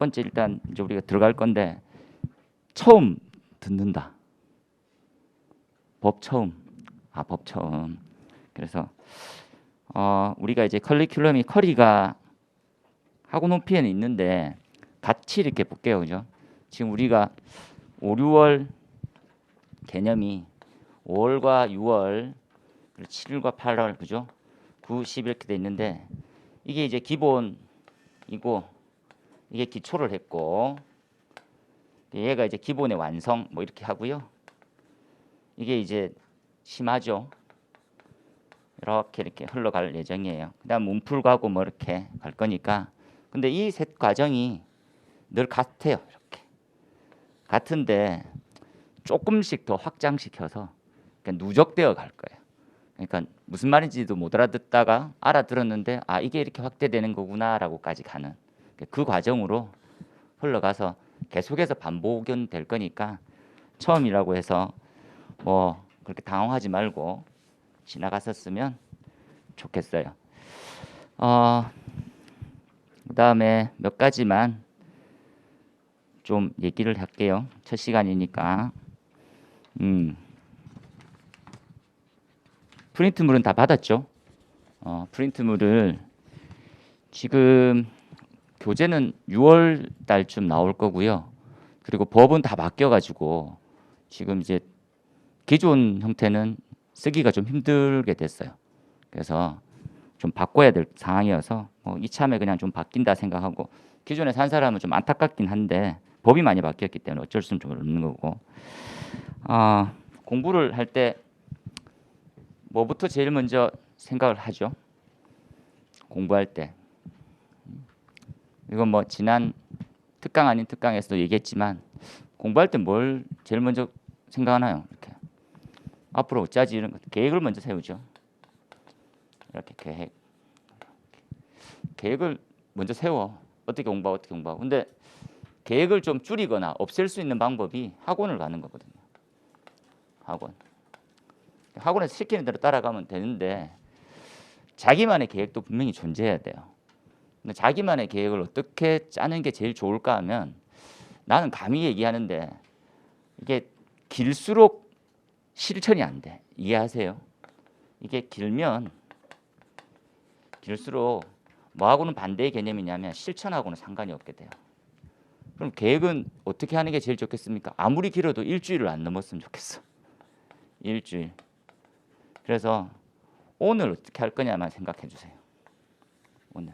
번째 일단 이제 우리가 들어갈 건데 처음 듣는다. 법 처음. 아, 법 처음. 그래서 어, 우리가 이제 커리큘럼이 커리가 학원 높이에는 있는데 같이 이렇게 볼게요. 그죠? 지금 우리가 5, 6월 개념이 5월과 6월 그리고 7일과 8월 그죠? 9, 10 이렇게 돼 있는데 이게 이제 기본이고 이게 기초를 했고 얘가 이제 기본의 완성 뭐 이렇게 하고요. 이게 이제 심하죠. 이렇게 이렇게 흘러갈 예정이에요. 그다음 문풀 가고 뭐 이렇게 갈 거니까. 근데 이 셋 과정이 늘 같아요. 이렇게 같은데 조금씩 더 확장시켜서 그러니까 누적되어 갈 거예요. 그러니까 무슨 말인지도 못 알아듣다가 알아들었는데 아 이게 이렇게 확대되는 거구나라고까지 가는 그 과정으로 흘러가서 계속해서 반복은 될 거니까 처음이라고 해서 뭐 그렇게 당황하지 말고 지나갔었으면 좋겠어요. 어, 그 다음에 몇 가지만 좀 얘기를 할게요. 첫 시간이니까. 음. 프린트물은 다 받았죠. 어, 프린트물을 지금 교재는 6월 달쯤 나올 거고요. 그리고 법은 다 바뀌어 가지고 지금 이제 기존 형태는 쓰기가 좀 힘들게 됐어요. 그래서 좀 바꿔야 될 상황이어서 뭐 이참에 그냥 좀 바뀐다 생각하고 기존에 산 사람은 좀 안타깝긴 한데 법이 많이 바뀌었기 때문에 어쩔 수는 좀 없는 거고 아 공부를 할 때 뭐부터 제일 먼저 생각을 하죠 공부할 때 이건 뭐 지난 특강 아닌 특강에서도 얘기했지만 공부할 때 뭘 제일 먼저 생각하나요 이렇게 앞으로 어쩌지 이런 것 계획을 먼저 세우죠 이렇게 계획 계획을 먼저 세워 어떻게 공부하고 어떻게 공부하고 근데 계획을 좀 줄이거나 없앨 수 있는 방법이 학원을 가는 거거든요. 학원. 학원에서 시키는 대로 따라가면 되는데 자기만의 계획도 분명히 존재해야 돼요. 자기만의 계획을 어떻게 짜는 게 제일 좋을까 하면 나는 감히 얘기하는데 이게 길수록 실천이 안 돼. 이해하세요? 이게 길면 길수록 뭐하고는 반대의 개념이냐면 실천하고는 상관이 없게 돼요. 그럼 계획은 어떻게 하는 게 제일 좋겠습니까? 아무리 길어도 일주일을 안 넘었으면 좋겠어. 일주일. 그래서 오늘 어떻게 할 거냐만 생각해 주세요. 오늘.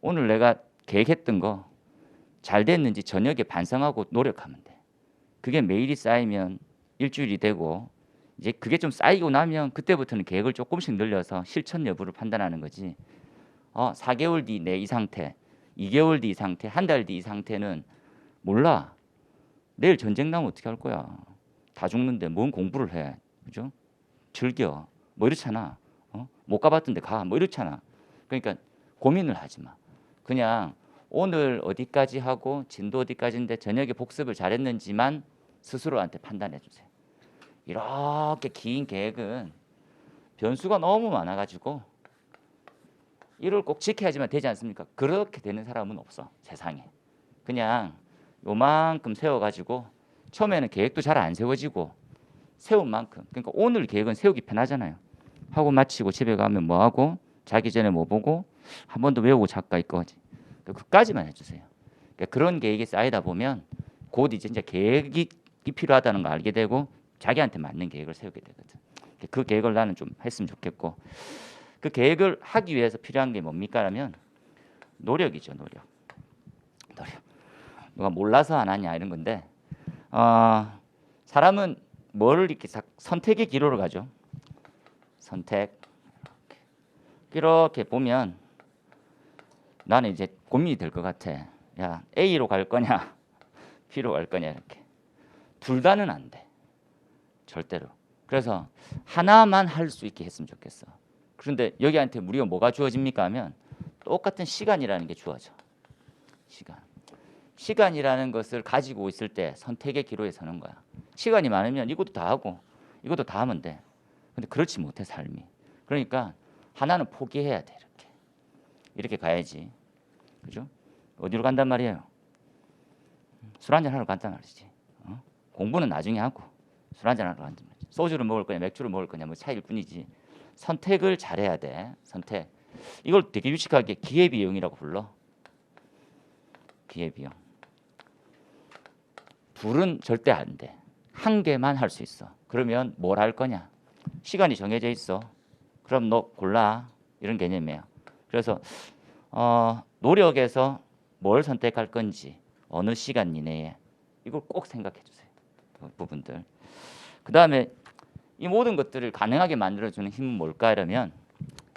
오늘 내가 계획했던 거 잘 됐는지 저녁에 반성하고 노력하면 돼. 그게 매일이 쌓이면 일주일이 되고 이제 그게 좀 쌓이고 나면 그때부터는 계획을 조금씩 늘려서 실천 여부를 판단하는 거지. 어, 4개월 뒤 내 이 상태, 2개월 뒤 이 상태, 한 달 뒤 이 상태는 몰라. 내일 전쟁 나면 어떻게 할 거야? 다 죽는데 뭔 공부를 해? 그죠? 즐겨. 뭐 이렇잖아. 어? 못 가봤던데 가. 뭐 이렇잖아. 그러니까 고민을 하지 마. 그냥 오늘 어디까지 하고 진도 어디까지인데 저녁에 복습을 잘했는지만 스스로한테 판단해 주세요. 이렇게 긴 계획은 변수가 너무 많아가지고 이를 꼭 지켜야지만 되지 않습니까? 그렇게 되는 사람은 없어 세상에. 그냥 요만큼 세워가지고 처음에는 계획도 잘 안 세워지고 세운 만큼 그러니까 오늘 계획은 세우기 편하잖아요. 하고 마치고 집에 가면 뭐 하고 자기 전에 뭐 보고 한 번 더 외우고 작가 있거지. 그까지만 해주세요. 그러니까 그런 계획이 쌓이다 보면 곧 이제 진짜 계획이 필요하다는 걸 알게 되고 자기한테 맞는 계획을 세우게 되거든. 그 계획을 나는 좀 했으면 좋겠고 그 계획을 하기 위해서 필요한 게 뭡니까라면 노력이죠 노력. 노력. 누가 몰라서 안 하냐 이런 건데 어, 사람은 뭐를 이렇게 사- 선택의 기로를 가죠. 선택 이렇게, 보면 나는 이제 고민이 될 것 같아. 야 A로 갈 거냐 B로 갈 거냐 이렇게 둘 다는 안 돼. 절대로. 그래서 하나만 할 수 있게 했으면 좋겠어. 그런데 여기한테 우리가 뭐가 주어집니까 하면 똑같은 시간이라는 게 주어져. 시간. 시간이라는 것을 가지고 있을 때 선택의 기로에 서는 거야. 시간이 많으면 이것도 다 하고 이것도 다 하면 돼. 근데 그렇지 못해 삶이. 그러니까 하나는 포기해야 돼 이렇게. 이렇게 가야지. 그죠? 어디로 간단 말이에요? 술 한잔 하러 간단 말이지. 어? 공부는 나중에 하고 술 한잔 하러 간단 말이지. 소주를 먹을 거냐 맥주를 먹을 거냐 뭐 차이일 뿐이지. 선택을 잘해야 돼. 선택. 이걸 되게 유식하게 기회비용이라고 불러. 기회비용. 둘은 절대 안 돼. 한 개만 할 수 있어. 그러면 뭘 할 거냐? 시간이 정해져 있어. 그럼 너 골라. 이런 개념이에요. 그래서 어, 노력에서 뭘 선택할 건지 어느 시간 이내에 이걸 꼭 생각해 주세요. 그 부분들. 그 다음에 이 모든 것들을 가능하게 만들어주는 힘은 뭘까 이러면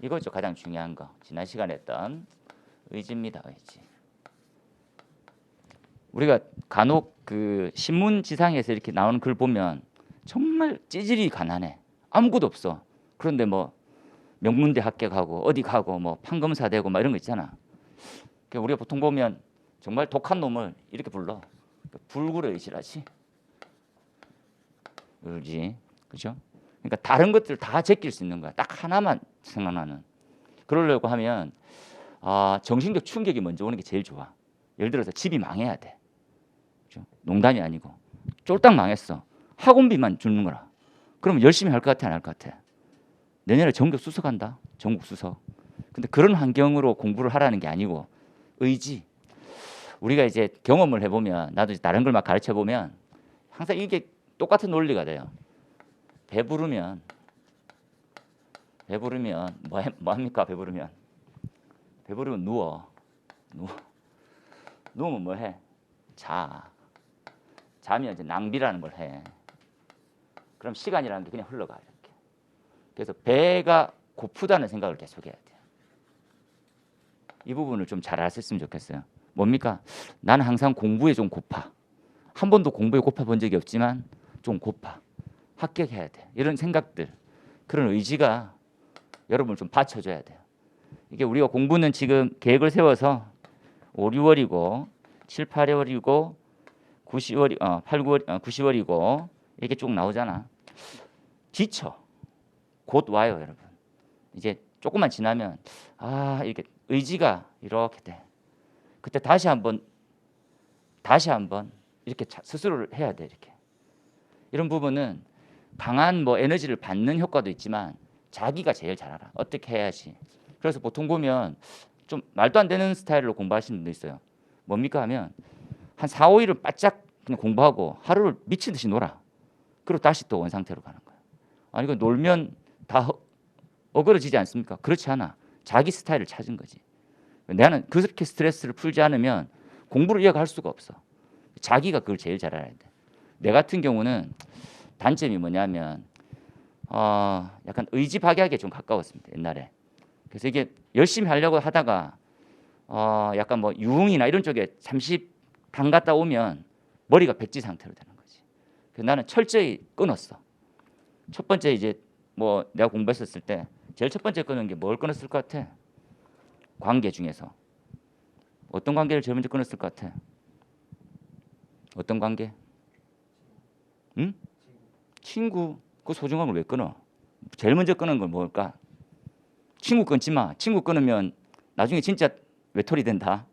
이거죠 가장 중요한 거 지난 시간에 했던 의지입니다 의지 우리가 간혹 그 신문 지상에서 이렇게 나오는 글 보면 정말 찌질이 가난해 아무것도 없어 그런데 뭐 명문대 합격하고 어디 가고 뭐 판검사 되고 막 이런 거 있잖아 그 우리가 보통 보면 정말 독한 놈을 이렇게 불러 불굴의 의지라지 의지 그죠? 그러니까 다른 것들 다 제낄 수 있는 거야. 딱 하나만 생각나는. 그러려고 하면 아, 정신적 충격이 먼저 오는 게 제일 좋아. 예를 들어서 집이 망해야 돼. 그죠? 농담이 아니고 쫄딱 망했어. 학원비만 주는 거라. 그럼 열심히 할 것 같아, 안 할 것 같아? 내년에 전국 수석한다. 전국 수석. 근데 그런 환경으로 공부를 하라는 게 아니고 의지. 우리가 이제 경험을 해보면 나도 다른 걸 막 가르쳐 보면 항상 이게 똑같은 논리가 돼요. 배부르면 배부르면 뭐, 해- 뭐 합니까 배부르면 배부르면 누워 누워 누우면 뭐 해? 자 자면 이제 낭비라는 걸 해. 그럼 시간이라는 게 그냥 흘러가 이렇게. 그래서 배가 고프다는 생각을 계속 해야 돼요. 이 부분을 좀 잘 아셨으면 좋겠어요. 뭡니까? 나는 항상 공부에 좀 고파. 한 번도 공부에 고파 본 적이 없지만 좀 고파. 합격해야 돼. 이런 생각들, 그런 의지가 여러분을 좀 받쳐줘야 돼요. 이게 우리가 공부는 지금 계획을 세워서 5, 6월이고 7, 8월이고 9, 10월, 어, 8, 9월, 어, 9, 10월이고 이렇게 쭉 나오잖아. 지쳐. 곧 와요, 여러분. 이제 조금만 지나면 아 이렇게 의지가 이렇게 돼. 그때 다시 한번 다시 한번 이렇게 자- 스스로를 해야 돼 이렇게. 이런 부분은 강한 뭐 에너지를 받는 효과도 있지만 자기가 제일 잘 알아. 어떻게 해야지. 그래서 보통 보면 좀 말도 안 되는 스타일로 공부하시는 분도 있어요. 뭡니까 하면 한 4, 5일을 바짝 그냥 공부하고 하루를 미친 듯이 놀아. 그리고 다시 또 원상태로 가는 거야. 아니 그 놀면 다 허- 어그러지지 않습니까? 그렇지 않아. 자기 스타일을 찾은 거지. 나는 그렇게 스트레스를 풀지 않으면 공부를 이어갈 수가 없어. 자기가 그걸 제일 잘 알아야 돼. 내 같은 경우는 단점이 뭐냐면 어, 약간 의지박약에 좀 가까웠습니다 옛날에. 그래서 이게 열심히 하려고 하다가 어, 약간 뭐 유흥이나 이런 쪽에 잠시 간 갔다 오면 머리가 백지 상태로 되는 거지. 그래서 나는 철저히 끊었어. 첫 번째 이제 뭐 내가 공부했었을 때 제일 첫 번째 끊은 게 뭘 끊었을 것 같아? 관계 중에서 어떤 관계를 제일 먼저 끊었을 것 같아? 어떤 관계? 응? 친구 그 소중한 걸왜 끊어? 제일 먼저 끊은 건 뭘까? 친구 끊지 마. 친구 끊으면 나중에 진짜 외톨이 된다.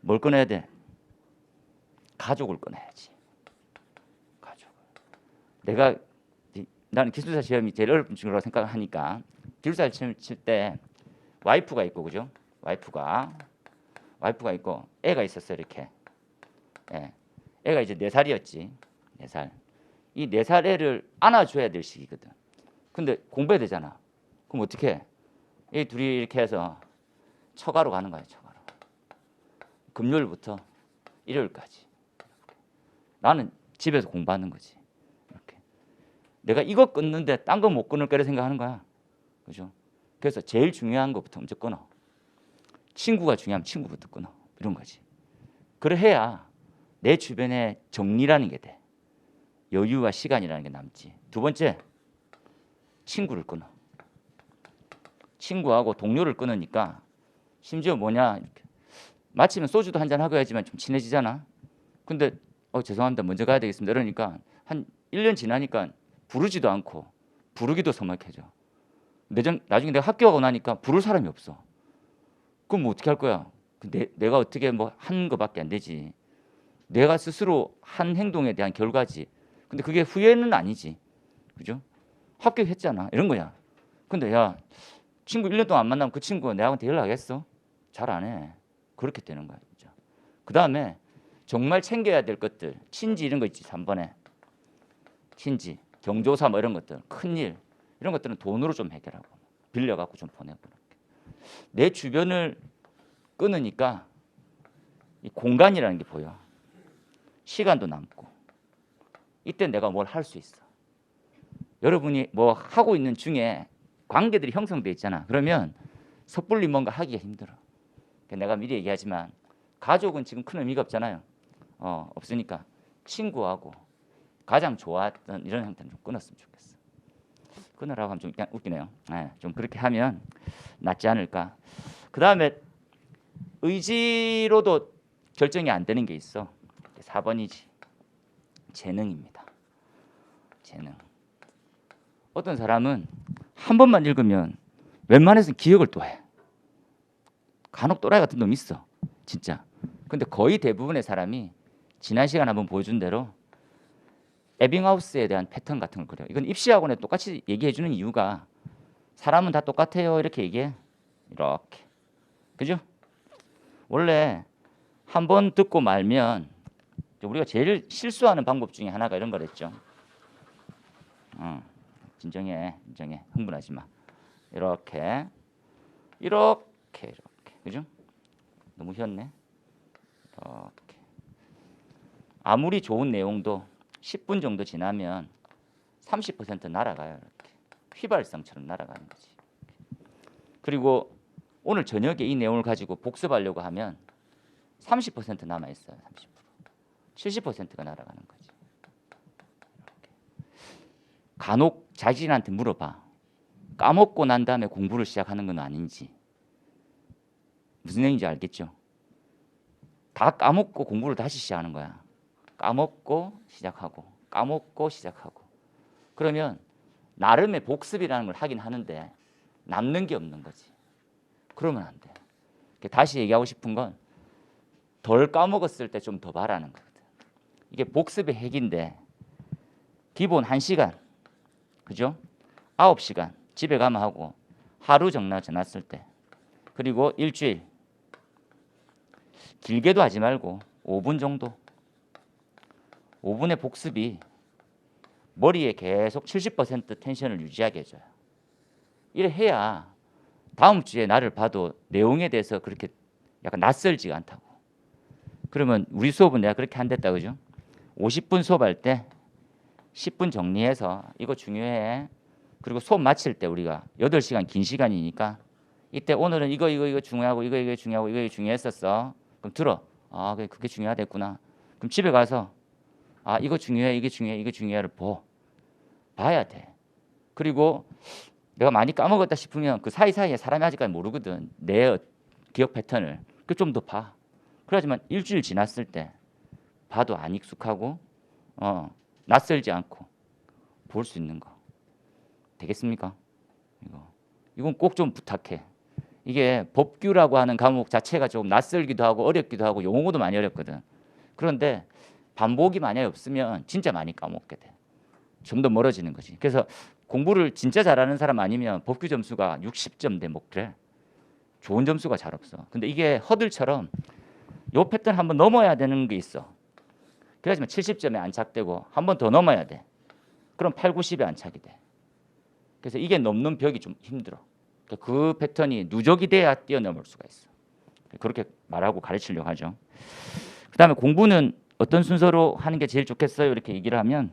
뭘 끊어야 돼? 가족을 끊어야지. 가족을. 내가 이- 나는 기술사 시험이 제일 어려운 중이라고 생각하니까 기술사 시험 칠때 와이프가 있고 그죠? 와이프가 와이프가 있고 애가 있었어 요 이렇게. 예. 애가 이제 네 살이었지. 네 살. 이 네 살 애를 안아줘야 될 시기거든. 근데 공부해야 되잖아. 그럼 어떻게? 해? 이 둘이 이렇게 해서 처가로 가는 거야. 처가로. 금요일부터 일요일까지. 나는 집에서 공부하는 거지. 내가 이거 끊는데 딴 거 못 끊을 거라 생각하는 거야. 그죠? 그래서 제일 중요한 것부터 먼저 끊어. 친구가 중요하면 친구부터 끊어. 이런 거지. 그래 해야 내 주변에 정리라는 게 돼. 여유와 시간이라는 게 남지. 두 번째, 친구를 끊어. 친구하고 동료를 끊으니까 심지어 뭐냐 마치면 소주도 한 잔 하고 해야지만 좀 친해지잖아. 근데 어 죄송합니다. 먼저 가야 되겠습니다. 이러니까 한 1년 지나니까 부르지도 않고 부르기도 서먹해져. 내정, 나중에 내가 학교 가고 나니까 부를 사람이 없어. 그럼 뭐 어떻게 할 거야? 그 내, 내가 어떻게 뭐 하는 거밖에 안 되지. 내가 스스로 한 행동에 대한 결과지. 근데 그게 후회는 아니지. 그죠? 합격했잖아. 이런 거야. 근데 야, 친구 1년 동안 안 만나면 그 친구가 내한테 연락했어? 잘 안 해. 그렇게 되는 거야, 진짜. 그 다음에 정말 챙겨야 될 것들, 친지 이런 거 있지, 3번에. 친지, 경조사 뭐 이런 것들, 큰일 이런 것들은 돈으로 좀 해결하고 빌려 갖고 좀 보내고 이렇게. 내 주변을 끊으니까 이 공간이라는 게 보여. 시간도 남고. 이때 내가 뭘 할 수 있어. 여러분이 뭐 하고 있는 중에 관계들이 형성돼 있잖아. 그러면 섣불리 뭔가 하기가 힘들어. 그러니까 내가 미리 얘기하지만 가족은 지금 큰 의미가 없잖아요. 어, 없으니까 친구하고 가장 좋아했던 이런 형태는 좀 끊었으면 좋겠어. 끊으라고 하면 좀 웃기네요. 네, 좀 그렇게 하면 낫지 않을까. 그 다음에 의지로도 결정이 안 되는 게 있어. 4번이지. 재능입니다. 재능. 어떤 사람은 한 번만 읽으면 웬만해서는 기억을 또 해. 간혹 또라이 같은 놈 있어. 진짜. 근데 거의 대부분의 사람이 지난 시간 한번 보여준 대로 에빙하우스에 대한 패턴 같은 걸 그려요. 이건 입시학원에 똑같이 얘기해 주는 이유가 사람은 다 똑같아요. 이렇게 얘기해. 이렇게. 그죠? 원래 한 번 듣고 말면 우리가 제일 실수하는 방법 중에 하나가 이런 거랬죠. 어, 진정해, 진정해, 흥분하지 마. 이렇게, 이렇게, 이렇게, 그죠? 너무 희었네. 이렇게. 아무리 좋은 내용도 10분 정도 지나면 30% 날아가요. 이렇게 휘발성처럼 날아가는 거지. 그리고 오늘 저녁에 이 내용을 가지고 복습하려고 하면 30% 남아 있어요. 30%. 70%가 날아가는 거지. 간혹 자신한테 물어봐. 까먹고 난 다음에 공부를 시작하는 건 아닌지. 무슨 얘기인지 알겠죠? 다 까먹고 공부를 다시 시작하는 거야. 까먹고 시작하고 까먹고 시작하고. 그러면 나름의 복습이라는 걸 하긴 하는데 남는 게 없는 거지. 그러면 안 돼. 다시 얘기하고 싶은 건 덜 까먹었을 때 좀 더 바라는 거거든. 이게 복습의 핵인데 기본 1시간 그죠? 9시간 집에 가면 하고 하루 정나 지났을 때 그리고 일주일 길게도 하지 말고 5분 정도 5분의 복습이 머리에 계속 70% 텐션을 유지하게 해줘요. 이래 해야 다음 주에 나를 봐도 내용에 대해서 그렇게 약간 낯설지가 않다고. 그러면 우리 수업은 내가 그렇게 한댔다 그죠? 50분 수업할 때 10분 정리해서 이거 중요해. 그리고 수업 마칠 때 우리가 8시간 긴 시간이니까 이때 오늘은 이거 이거 이거 중요하고 이거 이거 중요하고 이거 중요했었어. 그럼 들어. 아, 그게 중요하댔구나. 그럼 집에 가서 아, 이거 중요해. 이게 중요해. 이게 중요해를 보. 봐야 돼. 그리고 내가 많이 까먹었다 싶으면 그 사이사이에 사람이 아직까지 모르거든. 내 기억 패턴을. 그 좀 더 봐. 그러지만 일주일 지났을 때 봐도 안 익숙하고 어, 낯설지 않고 볼 수 있는 거. 되겠습니까? 이거. 이건 꼭 좀 부탁해. 이게 법규라고 하는 과목 자체가 조금 낯설기도 하고 어렵기도 하고 용어도 많이 어렵거든. 그런데 반복이 만약에 없으면 진짜 많이 까먹게 돼. 좀더 멀어지는 거지. 그래서 공부를 진짜 잘하는 사람 아니면 법규 점수가 60점 대뭐 그래. 좋은 점수가 잘 없어. 근데 이게 허들처럼 요 패턴 한번 넘어야 되는 게 있어. 그래야지만 70점에 안착되고 한 번 더 넘어야 돼. 그럼 8, 90에 안착이 돼. 그래서 이게 넘는 벽이 좀 힘들어. 그러니까 그 패턴이 누적이 돼야 뛰어넘을 수가 있어. 그렇게 말하고 가르치려고 하죠. 그 다음에 공부는 어떤 순서로 하는 게 제일 좋겠어요? 이렇게 얘기를 하면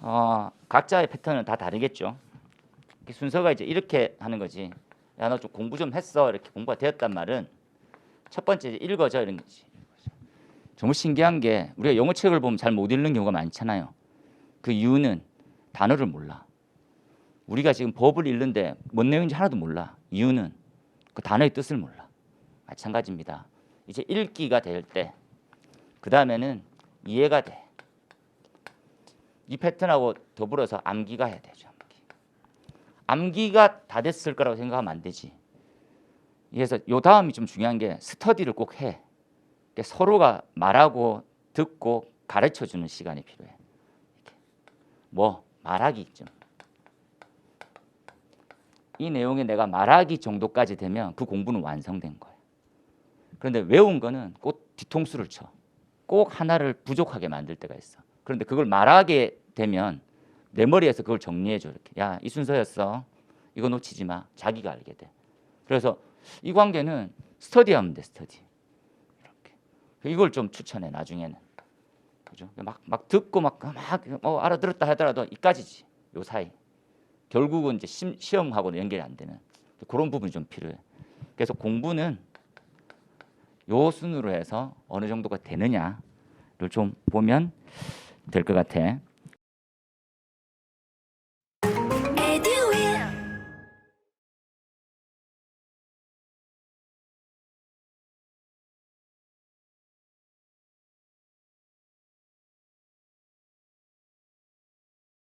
어, 각자의 패턴은 다 다르겠죠. 그 순서가 이제 이렇게 하는 거지. 야, 너 좀 공부 좀 했어. 이렇게 공부가 되었단 말은 첫 번째 읽어져 이런 거지. 정말 신기한 게 우리가 영어 책을 보면 잘 못 읽는 경우가 많잖아요. 그 이유는 단어를 몰라. 우리가 지금 법을 읽는데 뭔 내용인지 하나도 몰라. 이유는 그 단어의 뜻을 몰라. 마찬가지입니다. 이제 읽기가 될 때, 그 다음에는 이해가 돼. 이 패턴하고 더불어서 암기가 해야 되죠. 암기. 암기 가 다 됐을 거라고 생각하면 안 되지. 그래서 요 다음이 좀 중요한 게 스터디를 꼭 해. 그러니까 서로가 말하고 듣고 가르쳐 주는 시간이 필요해. 뭐 말하기 좀. 이 내용에 내가 말하기 정도까지 되면 그 공부는 완성된 거예요. 그런데 외운 거는 꼭 뒤통수를 쳐. 꼭 하나를 부족하게 만들 때가 있어. 그런데 그걸 말하게 되면 내 머리에서 그걸 정리해 줘 이렇게. 야, 이 순서였어. 이거 놓치지 마. 자기가 알게 돼. 그래서 이 관계는 스터디하면 돼, 스터디. 이렇게. 이걸 좀 추천해 나중에는. 그죠? 막, 막 듣고 막, 막 어, 알아들었다 하더라도 이까지지. 요 사이. 결국은 이제 시, 시험하고는 연결이 안 되는 그런 부분이 좀 필요해. 그래서 공부는 요 순으로 해서 어느 정도가 되느냐를 좀 보면 될 것 같아.